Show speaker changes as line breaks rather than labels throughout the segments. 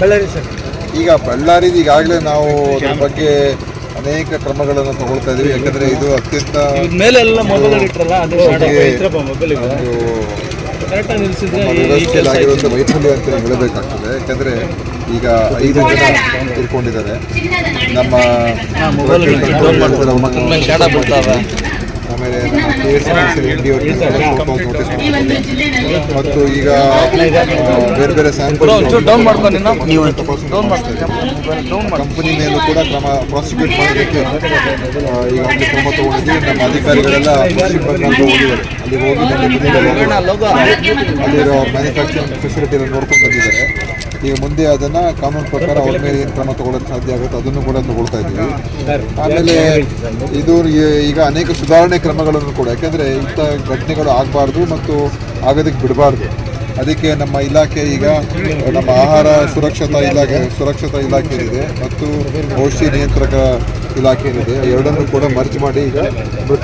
Ballari sir.
ಈಗ ಬಳ್ಳಾರಿದು ಈಗಾಗಲೇ ನಾವು ಅದ್ರ ಬಗ್ಗೆ ಅನೇಕ ಕ್ರಮಗಳನ್ನು ತಗೊಳ್ತಾ ಇದ್ದೀವಿ ಯಾಕಂದ್ರೆ ಇದು ಅತ್ಯಂತ
ಮೇಲೆಲ್ಲ ಮೊಬೈಲ್ ಇಟ್ರಲ್ಲ ಅದು ಮೊಬೈಲ್
ಆಗಿರುವಂಥ ವೈಫಲ್ಯ ಅಂತ ಹೇಳಬೇಕಾಗ್ತದೆ. ಯಾಕಂದ್ರೆ ಈಗ ಐದು ಜನ ತಿಳ್ಕೊಂಡಿದ್ದಾರೆ ನಮ್ಮ ಆಮೇಲೆ ನೋಟಿಸ್ ಮತ್ತು ಈಗ ಬೇರೆ ಬೇರೆ ಸ್ಯಾಂಪಲ್ ಕಂಪನಿ ಮೇಲೂ ಕೂಡ ಕ್ರಮ ಪ್ರಾಸಿಕ್ಯೂಟ್ ಮಾಡೋದಕ್ಕೆ ಈಗ ಒಂದು ಕ್ರಮ ತಗೊಂಡಿದ್ದೀವಿ. ನಮ್ಮ ಅಧಿಕಾರಿಗಳೆಲ್ಲ ಪಶ್ಚಿಮ ಬಂಗಾಳಕ್ಕೆ ಹೋಗಿದ್ದಾರೆ. ಅಲ್ಲಿ ಹೋಗಿ ಅಲ್ಲಿರೋ ಮ್ಯಾನುಫ್ಯಾಕ್ಚರಿಂಗ್ ಫೆಸಿಲಿಟಿ ಎಲ್ಲ ನೋಡ್ಕೊಂಡು ಬಂದಿದ್ದಾರೆ. ಈಗ ಮುಂದೆ ಅದನ್ನ ಕಾನೂನು ಪ್ರಕಾರ ಅವ್ರ ಮೇಲೆ ಏನು ಕ್ರಮ ತಗೊಳ್ಳೋಕೆ ಸಾಧ್ಯ ಆಗುತ್ತೆ ಅದನ್ನು ಕೂಡ ತಗೊಳ್ತಾ ಇದ್ದೀವಿ. ಆಮೇಲೆ ಇದು ಈಗ ಅನೇಕ ಸುಧಾರಣೆ ಕ್ರಮಗಳನ್ನು ಕೂಡ ಯಾಕೆಂದರೆ ಇಂಥ ಘಟನೆಗಳು ಆಗಬಾರ್ದು ಮತ್ತು ಆಗೋದಕ್ಕೆ ಬಿಡಬಾರ್ದು. ಅದಕ್ಕೆ ನಮ್ಮ ಇಲಾಖೆ ಈಗ ನಮ್ಮ ಆಹಾರ ಸುರಕ್ಷತಾ ಇಲಾಖೆ ಸುರಕ್ಷತಾ ಇಲಾಖೆ ಏನಿದೆ ಮತ್ತು ಔಷಧಿ ನಿಯಂತ್ರಕ ಇಲಾಖೆ ಏನಿದೆ ಎರಡನ್ನೂ ಕೂಡ ಮರ್ಜ್ ಮಾಡಿ ಈಗ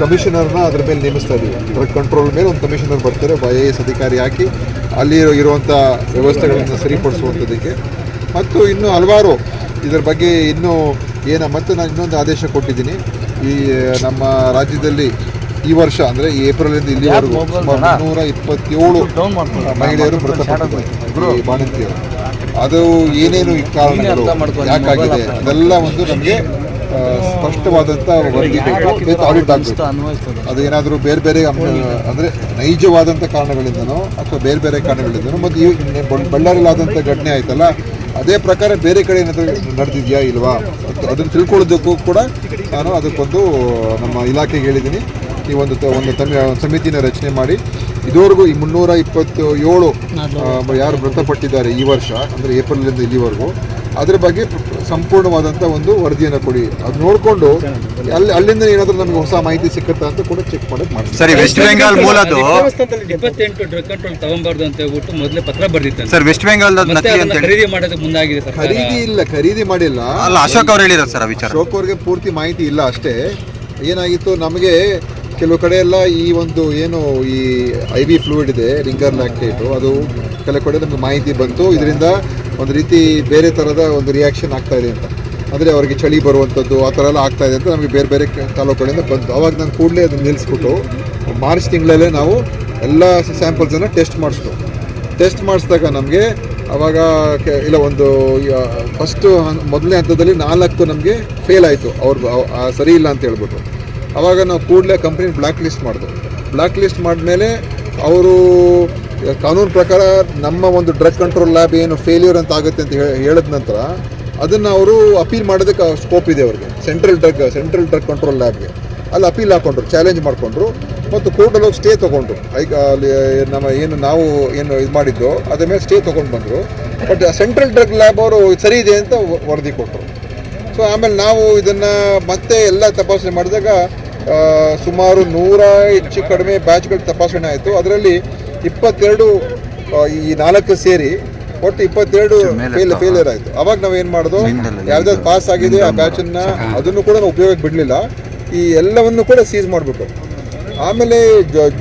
ಕಮಿಷನರ್ನ ಅದ್ರ ಮೇಲೆ ನೇಮಿಸ್ತಾ ಇದ್ದೀವಿ. ಡ್ರಗ್ ಕಂಟ್ರೋಲ್ ಮೇಲೆ ಒಂದು ಕಮಿಷನರ್ ಬರ್ತಾರೆ ಒಬ್ಬ ಐ ಎ ಎಸ್ ಅಧಿಕಾರಿ ಹಾಕಿ ಅಲ್ಲಿ ಇರುವಂಥ ವ್ಯವಸ್ಥೆಗಳನ್ನು ಸರಿಪಡಿಸುವಂಥದ್ದಕ್ಕೆ. ಮತ್ತು ಇನ್ನೂ ಹಲವಾರು ಇದರ ಬಗ್ಗೆ ಇನ್ನೂ ಏನ ಮತ್ತು ನಾನು ಇನ್ನೊಂದು ಆದೇಶ ಕೊಟ್ಟಿದ್ದೀನಿ. ಈ ನಮ್ಮ ರಾಜ್ಯದಲ್ಲಿ ಈ ವರ್ಷ ಅಂದರೆ ಈ ಏಪ್ರಿಲಿಂದ ಇಲ್ಲಿವರೆಗೂ ಸುಮಾರು ಮುನ್ನೂರ ಇಪ್ಪತ್ತೇಳು ಮಹಿಳೆಯರು ಮೃತಪಟ್ಟಿದ್ದಾರೆ. ಈ ಬಾಣಂತಿಯರು ಅದು ಏನೇನು ಈ ಕಾರಣಗಳು? ಯಾಕಾಗಿದೆ? ಅದೆಲ್ಲ ಒಂದು ನಮಗೆ ಸ್ಪಷ್ಟವಾದಂಥ ವರದಿ ಬೇಕು. ವಿತ್ ಆಡಿಟ್ ಆಗಬೇಕು ಅದು ಏನಾದರೂ ಬೇರೆ ಬೇರೆ ಅಂದರೆ ನೈಜವಾದಂಥ ಕಾರಣಗಳಿಂದನೋ ಅಥವಾ ಬೇರೆ ಬೇರೆ ಕಾರಣಗಳಿಂದನೋ ಮತ್ತು ಈ ಬಳ್ಳಾರಿಲಾದಂಥ ಘಟನೆ ಆಯ್ತಲ್ಲ ಅದೇ ಪ್ರಕಾರ ಬೇರೆ ಕಡೆ ಏನಾದರೂ ನಡೆದಿದೆಯಾ ಇಲ್ವಾ? ಅದನ್ನು ತಿಳ್ಕೊಳ್ಳೋದಕ್ಕೂ ಕೂಡ ನಾನು ಅದಕ್ಕೊಂದು ನಮ್ಮ ಇಲಾಖೆಗೆ ಹೇಳಿದ್ದೀನಿ. ಈ ಒಂದು ಒಂದು ಸಮಿತಿನ ರಚನೆ ಮಾಡಿ ಇದುವರೆಗೂ ಈ ಮುನ್ನೂರ ಇಪ್ಪತ್ತು ಏಳು ಯಾರು ಮೃತಪಟ್ಟಿದ್ದಾರೆ ಈ ವರ್ಷ ಅಂದರೆ ಏಪ್ರಿಲಿಂದ ಇಲ್ಲಿವರೆಗೂ ಅದ್ರ ಬಗ್ಗೆ ಪ್ರ- ಸಂಪೂರ್ಣವಾದಂಥ ಒಂದು ವರದಿಯನ್ನು ಕೊಡಿ. ಅದು ನೋಡಿಕೊಂಡು ಅಲ್ಲಿ ಅಲ್ಲಿಂದ ಏನಾದರೂ ನಮಗೆ ಹೊಸ ಮಾಹಿತಿ ಸಿಕ್ಕುತ್ತಾ ಅಂತ ಕೂಡ ಚೆಕ್ ಮಾಡೋದು ಮಾಡ್ತೀವಿ.
ಸರಿ ವೆಸ್ಟ್ ಬೆಂಗಾಲ್ ಮೂಲದ್ದು
ಇಪ್ಪತ್ತೆಂಟು ಡ್ರಗ್ ಕಂಟ್ರೋಲ್ ತಗೊಂಬಾರ್ದು ಅಂತ ಹೇಳ್ಬಿಟ್ಟು ಮೊದಲೇ ಪತ್ರ ಬರ್ದಿತ್ತು
ಸರ್ ವೆಸ್ಟ್ ಬೆಂಗಾಲ್
ಖರೀದಿ ಮಾಡೋದಕ್ಕೆ ಮುಂದಾಗಿದೆ ಸರ್
ಖರೀದಿ ಇಲ್ಲ ಖರೀದಿ ಮಾಡಿಲ್ಲ.
ಅಲ್ಲ ಅಶೋಕ್ ಅವ್ರು ಹೇಳಿದ್ರು ಸರ್ ಆ ವಿಚಾರ.
ಅಶೋಕ್ ಅವ್ರಿಗೆ ಪೂರ್ತಿ ಮಾಹಿತಿ ಇಲ್ಲ ಅಷ್ಟೇ. ಏನಾಗಿತ್ತು ನಮಗೆ ಕೆಲವು ಕಡೆ ಎಲ್ಲ ಈ ಒಂದು ಏನು ಈ ಐ ವಿ ಫ್ಲೂಯಿಡ್ ಇದೆ ರಿಂಗರ್ ಲ್ಯಾಕ್ಟೇಟು ಅದು ಕೆಲವು ಕಡೆ ನಮಗೆ ಮಾಹಿತಿ ಬಂತು. ಇದರಿಂದ ಒಂದು ರೀತಿ ಬೇರೆ ಥರದ ಒಂದು ರಿಯಾಕ್ಷನ್ ಆಗ್ತಾ ಇದೆ ಅಂತ. ಅಂದರೆ ಅವರಿಗೆ ಚಳಿ ಬರುವಂಥದ್ದು ಆ ಥರ ಎಲ್ಲ ಆಗ್ತಾ ಇದೆ ಅಂತ ನಮಗೆ ಬೇರೆ ಬೇರೆ ತಾಲೂಕುಗಳಿಂದ ಬಂತು. ಅವಾಗ ನಾನು ಕೂಡಲೇ ಅದನ್ನು ನಿಲ್ಲಿಸ್ಬಿಟ್ಟು ಮಾರ್ಚ್ ತಿಂಗಳಲ್ಲೇ ನಾವು ಎಲ್ಲ ಸ್ಯಾಂಪಲ್ಸನ್ನು ಟೆಸ್ಟ್ ಮಾಡಿಸ್ತು ಟೆಸ್ಟ್ ಮಾಡಿಸಿದಾಗ ನಮಗೆ ಅವಾಗ ಇಲ್ಲ, ಒಂದು ಫಸ್ಟು ಮೊದಲನೇ ಹಂತದಲ್ಲಿ ನಾಲ್ಕು ನಮಗೆ ಫೇಲ್ ಆಯಿತು. ಅವ್ರದ್ದು ಸರಿ ಇಲ್ಲ ಅಂತ ಹೇಳ್ಬಿಟ್ಟು. ಅವಾಗ ನಾವು ಕೂಡಲೇ ಕಂಪ್ನಿ ಬ್ಲ್ಯಾಕ್ ಲಿಸ್ಟ್ ಮಾಡಿದ್ರು ಬ್ಲ್ಯಾಕ್ ಲಿಸ್ಟ್ ಮಾಡಿದ್ಮೇಲೆ ಅವರು ಕಾನೂನು ಪ್ರಕಾರ ನಮ್ಮ ಒಂದು ಡ್ರಗ್ ಕಂಟ್ರೋಲ್ ಲ್ಯಾಬ್ ಏನು ಫೇಲ್ಯೂರ್ ಅಂತ ಆಗುತ್ತೆ ಅಂತ ಹೇಳಿ ಹೇಳಿದ ನಂತರ ಅದನ್ನು ಅವರು ಅಪೀಲ್ ಮಾಡೋದಕ್ಕೆ ಸ್ಕೋಪ್ ಇದೆ ಅವ್ರಿಗೆ central drug central drug control ಲ್ಯಾಬ್ಗೆ. ಅಲ್ಲಿ ಅಪೀಲ್ ಹಾಕೊಂಡ್ರು ಚಾಲೆಂಜ್ ಮಾಡಿಕೊಂಡ್ರು ಮತ್ತು ಕೋರ್ಟಲ್ಲಿ ಹೋಗಿ ಸ್ಟೇ ತೊಗೊಂಡ್ರು. ಐಕ್ ಅಲ್ಲಿ, ನಮ್ಮ ಏನು ನಾವು ಏನು ಇದು ಮಾಡಿದ್ದು ಅದ್ರ ಮೇಲೆ ಸ್ಟೇ ತೊಗೊಂಡು ಬಂದರು. ಬಟ್ ಸೆಂಟ್ರಲ್ ಡ್ರಗ್ ಲ್ಯಾಬ್ ಅವರು ಸರಿ ಇದೆ ಅಂತ ವರದಿ ಕೊಟ್ಟರು ಸೊ ಆಮೇಲೆ ನಾವು ಇದನ್ನು ಮತ್ತೆ ಎಲ್ಲ ತಪಾಸಣೆ ಮಾಡಿದಾಗ ಸುಮಾರು ನೂರ ಹೆಚ್ಚು ಕಡಿಮೆ ಬ್ಯಾಚ್ಗಳು ತಪಾಸಣೆ ಆಯಿತು. ಅದರಲ್ಲಿ ಇಪ್ಪತ್ತೆರಡು ಈ ನಾಲ್ಕು ಸೇರಿ ಒಟ್ಟು ಇಪ್ಪತ್ತೆರಡು ಫೇಲ್ ಫೇಲಿಯರ್ ಆಯಿತು. ಅವಾಗ ನಾವು ಏನು ಮಾಡೋದು? ಯಾವ್ದಾದ್ರು ಪಾಸ್ ಆಗಿದೆ ಆ ಬ್ಯಾಚನ್ನು ಅದನ್ನು ಕೂಡ ನಾವು ಉಪಯೋಗಕ್ಕೆ ಬಿಡಲಿಲ್ಲ. ಈ ಎಲ್ಲವನ್ನು ಕೂಡ ಸೀಸ್ ಮಾಡಿಬಿಟ್ಟು. ಆಮೇಲೆ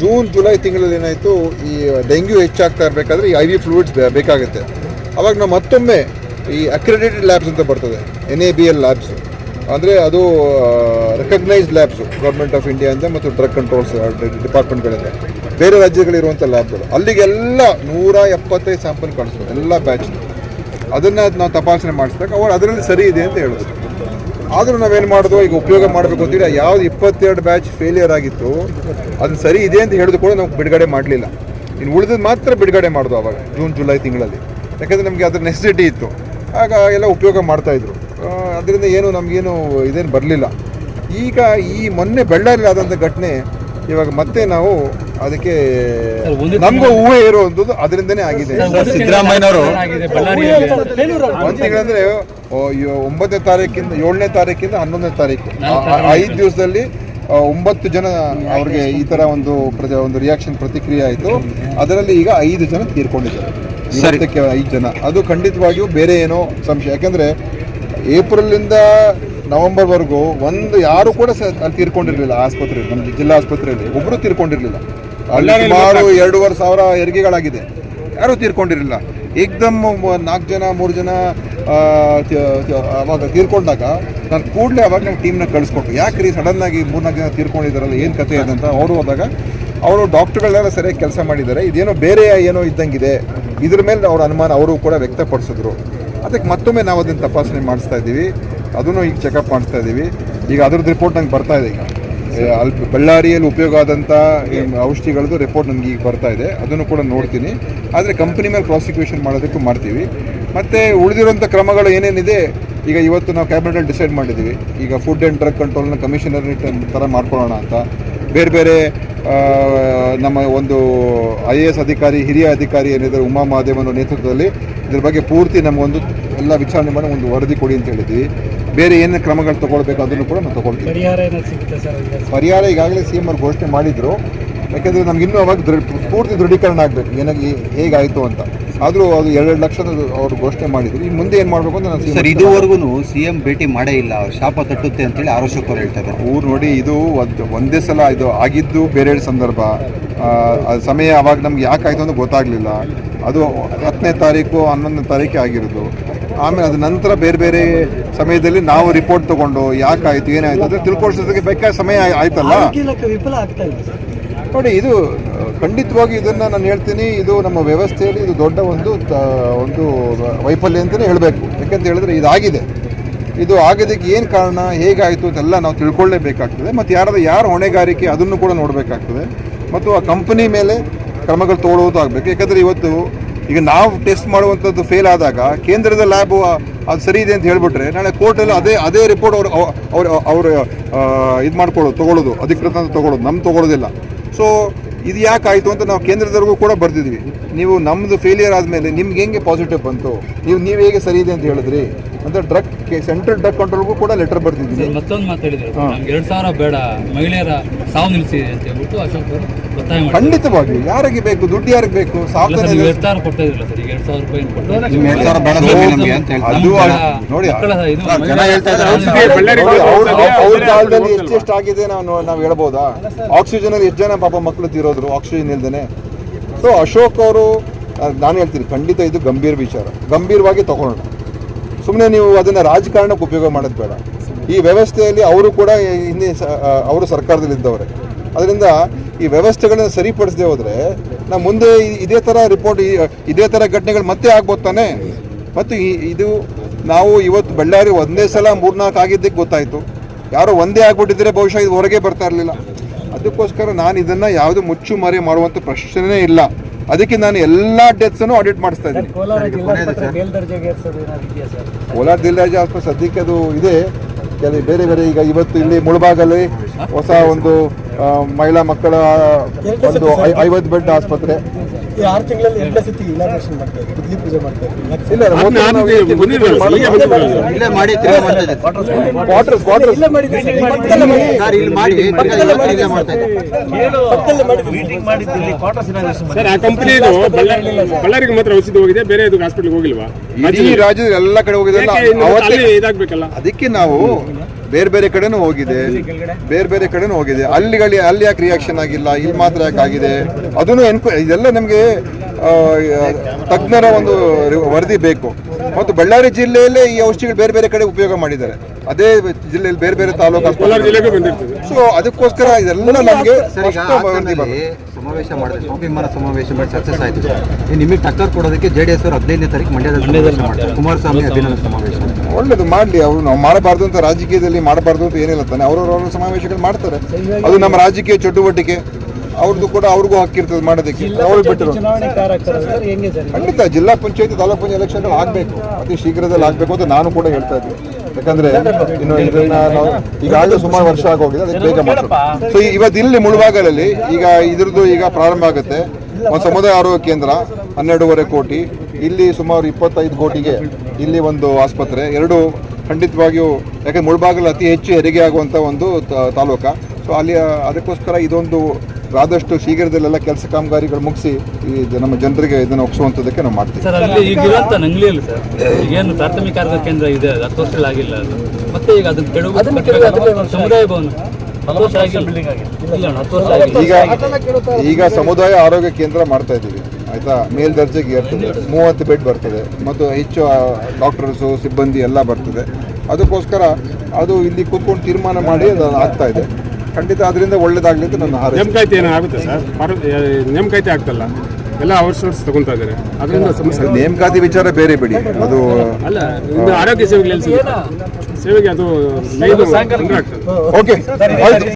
ಜೂನ್ ಜುಲೈ ತಿಂಗಳಲ್ಲಿ ಏನಾಯಿತು? ಈ ಡೆಂಗ್ಯೂ ಹೆಚ್ಚಾಗ್ತಾ ಇರಬೇಕಾದ್ರೆ ಈ ಐ ವಿ ಫ್ಲೂಯಿಡ್ಸ್ ಬೇಕಾಗುತ್ತೆ. ಅವಾಗ ನಾವು ಮತ್ತೊಮ್ಮೆ ಈ ಅಕ್ರೆಡಿಟೆಡ್ ಲ್ಯಾಬ್ಸ್ ಅಂತ ಬರ್ತದೆ N A B L labs ಅಂದರೆ ಅದು ರೆಕಗ್ನೈಸ್ಡ್ ಲ್ಯಾಬ್ಸು ಗೌರ್ಮೆಂಟ್ ಆಫ್ ಇಂಡಿಯಾದಿಂದ ಮತ್ತು ಡ್ರಗ್ ಕಂಟ್ರೋಲ್ಸ್ ಡಿಪಾರ್ಟ್ಮೆಂಟ್ಗಳಿಂದ ಬೇರೆ ರಾಜ್ಯಗಳಿರುವಂಥ ಲ್ಯಾಬ್ಗಳು ಅಲ್ಲಿಗೆಲ್ಲ ನೂರ ಎಪ್ಪತ್ತೈದು ಸ್ಯಾಂಪಲ್ ಕಳಿಸ್ಬೋದು ಎಲ್ಲ ಬ್ಯಾಚ್ ಅದನ್ನು ನಾವು ತಪಾಸಣೆ ಮಾಡಿಸಿದಾಗ ಅವರು ಅದರಲ್ಲಿ ಸರಿ ಇದೆ ಅಂತ ಹೇಳಿದ್ರು ಆದರೂ ನಾವೇನು ಮಾಡೋದು, ಈಗ ಉಪಯೋಗ ಮಾಡಬೇಕು ಅಂತೇಳಿ ಯಾವ್ದು ಇಪ್ಪತ್ತೆರಡು ಬ್ಯಾಚ್ ಫೇಲಿಯರ್ ಆಗಿತ್ತು, ಅದು ಸರಿ ಇದೆ ಅಂತ ಹೇಳಿದ್ರು ಕೂಡ ನಾವು ಬಿಡುಗಡೆ ಮಾಡಲಿಲ್ಲ. ಇನ್ನು ಉಳಿದದ್ದು ಮಾತ್ರ ಬಿಡುಗಡೆ ಮಾಡೋದು ಆವಾಗ ಜೂನ್ ಜುಲೈ ತಿಂಗಳಲ್ಲಿ. ಯಾಕಂದರೆ ನಮಗೆ ಅದರ ನೆಸೆಸಿಟಿ ಇತ್ತು. ಆಗ ಎಲ್ಲ ಉಪಯೋಗ ಮಾಡ್ತಾಯಿದ್ರು ಅದರಿಂದ ಏನು ನಮಗೇನು ಇದೇನು ಬರಲಿಲ್ಲ. ಈಗ ಈ ಮೊನ್ನೆ ಬೆಳ್ಳಾರಿಲಿ ಆದಂಥ ಘಟನೆ ಇವಾಗ ಮತ್ತೆ ನಾವು ಅದಕ್ಕೆ ನಮಗೂ ಊಹೆ ಇರುವಂಥದ್ದು ಅದರಿಂದನೇ ಆಗಿದೆ.
ಸಿದ್ದರಾಮಯ್ಯನವರು
ಒಂದು ತಿಂಗಳಂದ್ರೆ ಒಂಬತ್ತನೇ ತಾರೀಕಿಂದ ಏಳನೇ ತಾರೀಕಿಂದ ಹನ್ನೊಂದನೇ ತಾರೀಕು. ಐದು ದಿವಸದಲ್ಲಿ ಒಂಬತ್ತು ಜನ ಅವ್ರಿಗೆ ಈ ತರ ಒಂದು ಪ್ರತಿ- ಒಂದು ರಿಯಾಕ್ಷನ್ ಪ್ರತಿಕ್ರಿಯೆ ಆಯಿತು. ಅದರಲ್ಲಿ ಈಗ ಐದು ಜನ ತೀರ್ಕೊಂಡಿದ್ದಾರೆ. ಐದು ಜನ. ಅದು ಖಂಡಿತವಾಗಿಯೂ ಬೇರೆ ಏನೋ ಸಂಶಯ. ಯಾಕಂದ್ರೆ ಏಪ್ರಿಲಿಂದ ನವೆಂಬರ್ವರೆಗೂ ಒಂದು ಯಾರು ಕೂಡ ಸ- ಅಲ್ಲಿ ತೀರ್ಕೊಂಡಿರಲಿಲ್ಲ ಆಸ್ಪತ್ರೆ ನಮ್ಮ ಜಿಲ್ಲಾ ಆಸ್ಪತ್ರೆಯಲ್ಲಿ. ಒಬ್ಬರು ತೀರ್ಕೊಂಡಿರಲಿಲ್ಲ. ಅಲ್ಲಿ ಸುಮಾರು ಎರಡೂವರೆ ಸಾವಿರ ಹೆರಿಗೆಗಳಾಗಿದೆ. ಯಾರೂ ತೀರ್ಕೊಂಡಿರಲಿಲ್ಲ. ಏಕ್ದಮ್ ನಾಲ್ಕು ಜನ ಮೂರು ಜನ ಅವಾಗ ತೀರ್ಕೊಂಡಾಗ ನಾನು ಕೂಡಲೇ ಅವಾಗ ನಾವು ಟೀಮ್ನ ಕಳಿಸ್ಕೊಟ್ಟು ಯಾಕೆ ರೀ ಸಡನ್ನಾಗಿ ಮೂರ್ನಾಲ್ಕು ಜನ ತೀರ್ಕೊಂಡಿದ್ದಾರಲ್ಲ ಏನು ಕಥೆ ಇದೆ ಅಂತ ಅವರು ಹೋದಾಗ ಅವರು ಡಾಕ್ಟ್ರುಗಳೆಲ್ಲ ಸರಿಯಾಗಿ ಕೆಲಸ ಮಾಡಿದ್ದಾರೆ. ಇದೇನೋ ಬೇರೆ ಏನೋ ಇದ್ದಂಗಿದೆ. ಇದ್ರ ಮೇಲೆ ಅವ್ರ ಅನುಮಾನ ಅವರು ಕೂಡ ವ್ಯಕ್ತಪಡಿಸಿದ್ರು. ಅದಕ್ಕೆ ಮತ್ತೊಮ್ಮೆ ನಾವು ಅದನ್ನು ತಪಾಸಣೆ ಮಾಡಿಸ್ತಾ ಇದ್ದೀವಿ. ಅದನ್ನು ಈಗ ಚೆಕಪ್ ಮಾಡಿಸ್ತಾ ಇದ್ದೀವಿ. ಈಗ ಅದ್ರದ್ದು ರಿಪೋರ್ಟ್ ನಂಗೆ ಬರ್ತಾ ಇದೆ ಈಗ. ಅಲ್ಲಿ ಬಳ್ಳಾರಿಯಲ್ಲಿ ಉಪಯೋಗ ಆದಂಥ ಔಷಧಿಗಳದ್ದು ರಿಪೋರ್ಟ್ ನನಗೆ ಈಗ ಬರ್ತಾ ಇದೆ. ಅದನ್ನು ಕೂಡ ನೋಡ್ತೀನಿ. ಆದರೆ ಕಂಪ್ನಿ ಮೇಲೆ ಪ್ರಾಸಿಕ್ಯೂಷನ್ ಮಾಡೋದಕ್ಕೂ ಮಾಡ್ತೀವಿ. ಮತ್ತು ಉಳಿದಿರೋಂಥ ಕ್ರಮಗಳು ಏನೇನಿದೆ, ಈಗ ಇವತ್ತು ನಾವು ಕ್ಯಾಬಿನೆಟಲ್ಲಿ ಡಿಸೈಡ್ ಮಾಡಿದ್ದೀವಿ. ಈಗ ಫುಡ್ ಆ್ಯಂಡ್ ಡ್ರಗ್ ಕಂಟ್ರೋಲ್ನ ಕಮಿಷನರ್ ಥರ ಮಾಡ್ಕೊಳ್ಳೋಣ ಅಂತ. ಬೇರೆ ಬೇರೆ ನಮ್ಮ ಒಂದು ಐ ಎ ಎಸ್ ಅಧಿಕಾರಿ ಹಿರಿಯ ಅಧಿಕಾರಿ ಏನಿದ್ದಾರೆ ಉಮಾ ಮಹಾದೇವನ ನೇತೃತ್ವದಲ್ಲಿ ಇದ್ರ ಬಗ್ಗೆ ಪೂರ್ತಿ ನಮಗೊಂದು ಎಲ್ಲ ವಿಚಾರಣೆ ಮಾಡಿ ಒಂದು ವರದಿ ಕೊಡಿ ಅಂತ ಹೇಳಿದ್ವಿ. ಬೇರೆ ಏನು ಕ್ರಮಗಳು ತಗೊಳ್ಬೇಕು ಅದನ್ನು ಕೂಡ ನಾವು ತಗೊಳ್ತೀವಿ.
ಪರಿಹಾರ ಏನಾದ್ರು ಸಿಗುತ್ತೆ ಸರ್
ಪರಿಹಾರ ಈಗಾಗಲೇ ಸಿ ಎಂ ಅವ್ರು ಘೋಷಣೆ ಮಾಡಿದರು. ಯಾಕೆಂದರೆ ನಮ್ಗೆ ಇನ್ನೂ ಅವಾಗ ದೃಢ ಪೂರ್ತಿ ದೃಢೀಕರಣ ಆಗಬೇಕು. ಏನಾಗಿ ಹೇಗಾಯಿತು ಅಂತ. ಆದರೂ ಅದು ಎರಡು ಲಕ್ಷದ ಅವರು ಘೋಷಣೆ ಮಾಡಿದ್ರು. ಈ ಮುಂದೆ ಏನು ಮಾಡಬೇಕು ಅಂತ ನಾನು
ಸರ್ ಇದುವರೆಗೂ ಸಿಎಂ ಭೇಟಿ ಮಾಡೇ ಇಲ್ಲ. ಶಾಪ ತಟ್ಟುತ್ತೆ ಅಂತೇಳಿ ಆರೋಶಕ್ ಅವ್ರು ಹೇಳ್ತಾರೆ
ಊರು ನೋಡಿ ಇದು ಒಂದು ಒಂದೇ ಸಲ ಇದು ಆಗಿದ್ದು ಬೇರೆ ಸಂದರ್ಭ. ಸಮಯ ಅವಾಗ ನಮ್ಗೆ ಯಾಕಾಯಿತು ಅಂತ ಗೊತ್ತಾಗಲಿಲ್ಲ. ಅದು ಹತ್ತನೇ ತಾರೀಕು ಹನ್ನೊಂದನೇ ತಾರೀಕು ಆಗಿರೋದು. ಆಮೇಲೆ ಅದ ನಂತರ ಬೇರೆ ಬೇರೆ ಸಮಯದಲ್ಲಿ ನಾವು ರಿಪೋರ್ಟ್ ತಗೊಂಡು ಯಾಕಾಯಿತು ಏನಾಯ್ತು ಅಂತ ತಿಳ್ಕೊಳ್ಸೋದಕ್ಕೆ ಬೇಕಾದ ಸಮಯ ಆಯ್- ಆಯ್ತಲ್ಲ? ನೋಡಿ, ಇದು ಖಂಡಿತವಾಗಿ ಇದನ್ನು ನಾನು ಹೇಳ್ತೀನಿ, ಇದು ನಮ್ಮ ವ್ಯವಸ್ಥೆಯಲ್ಲಿ ಇದು ದೊಡ್ಡ ಒಂದು ಒಂದು ವೈಫಲ್ಯ ಅಂತಲೇ ಹೇಳಬೇಕು. ಯಾಕಂತ ಹೇಳಿದ್ರೆ ಇದಾಗಿದೆ. ಇದು ಆಗೋದಕ್ಕೆ ಏನು ಕಾರಣ, ಹೇಗಾಯಿತು ಅಂತೆಲ್ಲ ನಾವು ತಿಳ್ಕೊಳ್ಳೇಬೇಕಾಗ್ತದೆ. ಮತ್ತು ಯಾರಾದರೂ ಯಾರು ಹೊಣೆಗಾರಿಕೆ ಅದನ್ನು ಕೂಡ ನೋಡಬೇಕಾಗ್ತದೆ. ಮತ್ತು ಆ ಕಂಪನಿ ಮೇಲೆ ಕ್ರಮಗಳು ತಗೊಳ್ಳೋದು ಆಗಬೇಕು ಯಾಕಂದರೆ ಇವತ್ತು ಈಗ ನಾವು ಟೆಸ್ಟ್ ಮಾಡುವಂಥದ್ದು ಫೇಲ್ ಆದಾಗ, ಕೇಂದ್ರದ ಲ್ಯಾಬು ಅದು ಸರಿ ಇದೆ ಅಂತ ಹೇಳಿಬಿಟ್ರೆ, ನಾಳೆ ಕೋರ್ಟಲ್ಲಿ ಅದೇ ಅದೇ ರಿಪೋರ್ಟ್ ಅವರು ಅವರು ಅವರು ಇದು ಮಾಡ್ಕೊಳ್ಳೋದು ತೊಗೊಳ್ಳೋದು ಅಧಿಕೃತ ತೊಗೊಳ್ಳೋದು ನಮ್ಮ ತೊಗೊಳ್ಳೋದಿಲ್ಲ ಸೊ ಇದು ಯಾಕೆ ಆಯಿತು ಅಂತ ನಾವು ಕೇಂದ್ರದವರೆಗೂ ಕೂಡ ಬರ್ದಿದ್ವಿ. ನೀವು ನಮ್ಮದು ಫೇಲಿಯರ್ ಆದಮೇಲೆ ನಿಮ್ಗೆ ಹೆಂಗೆ ಪಾಸಿಟಿವ್ ಬಂತು? ನೀವು ನೀವು ಹೇಗೆ ಸರಿ ಇದೆ ಅಂತ ಹೇಳಿದ್ರಿ? ಅಂತ ಡ್ರಗ್ ಸೆಂಟ್ರಲ್ ಡ್ರಗ್ ಕಂಟ್ರೋಲ್ಗೂ ಕೂಡ ಲೆಟರ್ ಬರ್ದಿದ್ವಿ
ಮತ್ತೊಂದು ಮಾತಾಡಿದ್ರು ನಮ್ಗೆ ಎರಡ್ ಸಾವಿರ ಬೇಡ ಮಹಿಳೆಯರ ಸಾವು ನಿಲ್ಲಿಸಿ ಅಂತ ಹೇಳ್ಬಿಟ್ಟು ಅಶೋಕ್ ಅವರು ಒತ್ತಾಯ ಮಾಡಿ
ಖಂಡಿತವಾಗಿ ಯಾರಿಗೆ ಬೇಕು ದುಡ್ಡು ಯಾರಿಗೆ ಬೇಕು
ನೀವು ಎರಡ್ ಸಾವಿರ ಕೊಡ್ತಾ ಇದ್ರಲ್ಲ ಸರ್ ಈಗ ಎರಡ್ ಸಾವಿರ ರೂಪಾಯಿ
ನಿಮ್ಗೆ ಎರಡ್ ಸಾವಿರ ಬೇಡ ಸ್ವಾಮಿ ಅಂತ ಹೇಳ್ತಾರೆ.
ಅದು ನೋಡಿ
ಇದು
ಜನ ಹೇಳ್ತಾ ಇದ್ದಾರೆ.
ನೋಡಿ, ಅವ್ರ ಅವ್ರ ಕಾಲದಲ್ಲಿ ಎಷ್ಟೆಷ್ಟು ಆಗಿದೆ ನಾವು ನಾವು ಹೇಳ್ಬೋದಾ? ಆಕ್ಸಿಜನ್ ಅಲ್ಲಿ ಎಷ್ಟು ಜನ ಪಾಪ ಮಕ್ಕಳು ತೀರೋದ್ರು ಆಕ್ಸಿಜನ್ ಇಲ್ದೇನೆ? ಸೊ ಅಶೋಕ್ ಅವರು ನಾನು ಹೇಳ್ತೀನಿ ಖಂಡಿತ ಇದು ಗಂಭೀರ ವಿಚಾರ. ಗಂಭೀರವಾಗಿ ತಗೊಳ್ಳೋಣ. ಸುಮ್ಮನೆ ನೀವು ಅದನ್ನು ರಾಜಕಾರಣಕ್ಕೆ ಉಪಯೋಗ ಮಾಡೋದು ಬೇಡ. ಈ ವ್ಯವಸ್ಥೆಯಲ್ಲಿ ಅವರು ಕೂಡ ಹಿಂದೆ ಅವರು ಸರ್ಕಾರದಲ್ಲಿ ಇದ್ದವರೇ. ಅದರಿಂದ ಈ ವ್ಯವಸ್ಥೆಗಳನ್ನ ಸರಿಪಡಿಸದೆ ಹೋದರೆ ನಾವು ಮುಂದೆ ಇದೇ ಥರ ರಿಪೋರ್ಟ್ ಇದೇ ಥರ ಘಟನೆಗಳು ಮತ್ತೆ ಆಗ್ಬೋದು ತಾನೆ? ಮತ್ತು ಇದು ನಾವು ಇವತ್ತು ಬಳ್ಳಾರಿ ಒಂದೇ ಸಲ ಮೂರ್ನಾಲ್ಕು ಆಗಿದ್ದಕ್ಕೆ ಗೊತ್ತಾಯಿತು. ಯಾರೋ ಒಂದೇ ಆಗ್ಬಿಟ್ಟಿದ್ರೆ ಬಹುಶಃ ಇದು ಹೊರಗೆ ಬರ್ತಾ ಇರಲಿಲ್ಲ. ಅದಕ್ಕೋಸ್ಕರ ನಾನು ಇದನ್ನು ಯಾವುದು ಮುಚ್ಚು ಮರೆ ಮಾಡುವಂಥ ಪ್ರಶ್ನೆನೇ ಇಲ್ಲ. ಅದಕ್ಕೆ ನಾನು ಎಲ್ಲ ಡೆತ್ಸನ್ನು ಆಡಿಟ್ ಮಾಡಿಸ್ತಾ ಇದ್ದೀನಿ.
ಕೋಲಾರ ಜಿಲ್ಲಾ ಆಸ್ಪತ್ರೆ
ಸದ್ಯಕ್ಕೆ ಅದು ಇದೆ. ಕೆಲವು ಬೇರೆ ಬೇರೆ ಈಗ ಇವತ್ತು ಇಲ್ಲಿ ಮುಳಬಾಗಲ್ಲಿ ಹೊಸ ಒಂದು ಮಹಿಳಾ ಮಕ್ಕಳ ಒಂದು ಐವತ್ತು ಬೆಡ್ ಆಸ್ಪತ್ರೆ.
ಈ ಆರು ತಿಂಗಳಲ್ಲಿ ಎರಡನೇ ಸತಿ ಇನಾಗ್ರೇಷನ್ ಮಾಡ್ತಾ ಇದ್ದೀವಿ ಬುದ್ಧಿ ಪೂಜೆ ಮಾಡ್ತಾ
ಆ ಬಳ್ಳಾರಿಗೆ ಮಾತ್ರ ಔಷಧಿ ಹೋಗಿದೆ ಬೇರೆ ಹಾಸ್ಪಿಟಲ್ ಹೋಗಿಲ್ವಾ?
ರಾಜ್ಯದ ಎಲ್ಲ ಕಡೆ
ಹೋಗಿದೆ
ಅದಕ್ಕೆ ನಾವು ಬೇರೆ ಬೇರೆ ಕಡೆನೂ ಹೋಗಿದೆ. ಬೇರೆ ಬೇರೆ ಕಡೆನೂ ಹೋಗಿದೆ. ಅಲ್ಲಿಗಳಿ ಅಲ್ಲಿ ಯಾಕೆ ರಿಯಾಕ್ಷನ್ ಆಗಿಲ್ಲ? ಇಲ್ಲಿ ಮಾತ್ರ ಯಾಕೆ ಆಗಿದೆ? ಅದನ್ನು ಎನ್ಕ್ವ ಇದೆಲ್ಲ ನಮಗೆ ತಜ್ಞರ ಒಂದು ವರದಿ ಬೇಕು. ಮತ್ತು ಬಳ್ಳಾರಿ ಜಿಲ್ಲೆಯಲ್ಲೇ ಈ ಔಷಧಿಗಳು ಬೇರೆ ಬೇರೆ ಕಡೆ ಉಪಯೋಗ ಮಾಡಿದ್ದಾರೆ. ಅದೇ ಜಿಲ್ಲೆಯಲ್ಲಿ ಬೇರೆ ಬೇರೆ ತಾಲೂಕು
ಕೋಲಾರ ಜಿಲ್ಲೆಗೂ ಬಂದಿರ್ತದೆ.
ಸೊ ಅದಕ್ಕೋಸ್ಕರ ಇದೆಲ್ಲ ನಮಗೆ
ಸಮಾವೇಶ ಮಾಡಿದ್ರೆ ಸ್ವಾಭಿಮಾನ ಸಮಾವೇಶ ಮಾಡಿ ಸಕ್ಸಸ್ ಆಯ್ತು ಸರ್. ನಿಮಗೆ ಟಕ್ಕರ್ ಕೊಡೋದಕ್ಕೆ ಜೆ ಡಿ ಎಸ್ ಅವರು ಹದಿನೈದನೇ ತಾರೀಕು ಮಂಡ್ಯದಲ್ಲಿ ಕುಮಾರಸ್ವಾಮಿ ಅಭಿನಂದನೆ ಸಮಾವೇಶ.
ಒಳ್ಳೇದು ಮಾಡಲಿ ಅವರು ನಾವು ಮಾಡಬಾರ್ದು ಅಂತ ರಾಜಕೀಯದಲ್ಲಿ ಮಾಡಬಾರ್ದು ಅಂತ ಏನಿಲ್ಲ ತಾನೆ. ಅವರವರ ಸಮಾವೇಶಗಳು ಮಾಡ್ತಾರೆ. ಅದು ನಮ್ಮ ರಾಜಕೀಯ ಚಟುವಟಿಕೆ. ಅವ್ರದ್ದು ಕೂಡ ಅವ್ರಿಗೂ ಹಕ್ಕಿರ್ತದೆ ಮಾಡೋದಕ್ಕೆ. ಅವ್ರಿಗೆ ಬಿಟ್ಟರು. ಖಂಡಿತ ಜಿಲ್ಲಾ ಪಂಚಾಯತಿ ತಾಲೂಕು ಪಂಚಾಯತ್ ಎಲೆಕ್ಷನ್ಗಳು ಆಗಬೇಕು. ಅತಿ ಶೀಘ್ರದಲ್ಲಿ ಆಗಬೇಕು ಅಂತ ನಾನು ಕೂಡ ಹೇಳ್ತಾ ಇದ್ದೀನಿ. ಯಾಕಂದ್ರೆ ಇನ್ನು ಇದನ್ನ ನಾವು ಈಗಾಗಲೇ ಸುಮಾರು ವರ್ಷ ಆಗೋಗಿದೆ ಅದಕ್ಕೆ ಬೇಗ ಮಾಡ್ತಾರೆ ಸೊ ಇವತ್ತು ಇಲ್ಲಿ ಮುಳುಬಾಗಲಲ್ಲಿ ಈಗ ಇದ್ರದ್ದು ಈಗ ಪ್ರಾರಂಭ ಆಗುತ್ತೆ. ಒಂದು ಸಮುದಾಯ ಆರೋಗ್ಯ ಕೇಂದ್ರ ಹನ್ನೆರಡೂವರೆ ಕೋಟಿ. ಇಲ್ಲಿ ಸುಮಾರು ಇಪ್ಪತ್ತೈದು ಕೋಟಿಗೆ ಇಲ್ಲಿ ಒಂದು ಆಸ್ಪತ್ರೆ. ಎರಡು ಖಂಡಿತವಾಗಿಯೂ ಯಾಕೆಂದ್ರೆ ಮುಳ್ಬಾಗಲು ಅತಿ ಹೆಚ್ಚು ಹೆರಿಗೆ ಆಗುವಂಥ ಒಂದು ತಾಲೂಕ. ಸೊ ಅಲ್ಲಿ ಅದಕ್ಕೋಸ್ಕರ ಇದೊಂದು ಆದಷ್ಟು ಶೀಘ್ರದಲ್ಲೆಲ್ಲ ಕೆಲಸ ಕಾಮಗಾರಿಗಳು ಮುಗಿಸಿ ಈ ನಮ್ಮ ಜನರಿಗೆ ಇದನ್ನು ಒಪ್ಪಿಸುವಂಥದ್ದಕ್ಕೆ ನಾವು ಮಾಡ್ತೀವಿ.
ಸರ್ ಅಲ್ಲಿ ಈಗ ಇರುವಂತ ನಂಗ್ಲಿಯಲ್ಲಿ ಸರ್ ಈಗೇನು ಪ್ರಾಥಮಿಕ ಆರೋಗ್ಯ ಕೇಂದ್ರ ಇದೆ ಅದು ಹತ್ತು ವರ್ಷ ಆಗಿಲ್ಲ ಅದು. ಮತ್ತೆ ಈಗ ಅದಕ್ಕೆ ಕೆಡವು ಸಮುದಾಯ ಭವನ.
ಈಗ ಈಗ ಸಮುದಾಯ ಆರೋಗ್ಯ ಕೇಂದ್ರ ಮಾಡ್ತಾ ಇದ್ದೀವಿ. ಆಯಿತಾ? ಮೇಲ್ದರ್ಜೆಗೆ ಏರ್ತದೆ. ಮೂವತ್ತು ಬೆಡ್ ಬರ್ತದೆ. ಮತ್ತು ಹೆಚ್ಚು ಡಾಕ್ಟರ್ಸು ಸಿಬ್ಬಂದಿ ಎಲ್ಲ ಬರ್ತದೆ. ಅದಕ್ಕೋಸ್ಕರ ಅದು ಇಲ್ಲಿ ಕೂತ್ಕೊಂಡು ತೀರ್ಮಾನ ಮಾಡಿ ಅದು ಆಗ್ತಾ ಇದೆ. ಖಂಡಿತ ಅದರಿಂದ ಒಳ್ಳೇದಾಗಲಿ ಅಂತ ನನ್ನ ಹಾರೈಕೆ
ನೇಮಕಾತಿ ಏನೋ ಆಗುತ್ತೆ ಸರ್ ಆ, ನೇಮಕಾತಿ ಆಗ್ತಲ್ಲ? ಎಲ್ಲ ಸೋರ್ಸ್ ತಗೊಂತಾ ಇದ್ದಾರೆ. ಅದರಿಂದ ಸಮಸ್ಯೆ
ನೇಮಕಾತಿ ವಿಚಾರ ಬೇರೆ ಬಿಡಿ. ಅದು
ಅಲ್ಲ ಆರೋಗ್ಯ ಸೇವೆಗಳಲ್ಲಿ ಸಿಗುತ್ತೆ? ಸೇವೆಗೆ ಅದು ಮೇಯ್ನು ತೊಂದ್ರೆ ಆಗ್ತದೆ.
ಓಕೆ ಆಯ್ತು.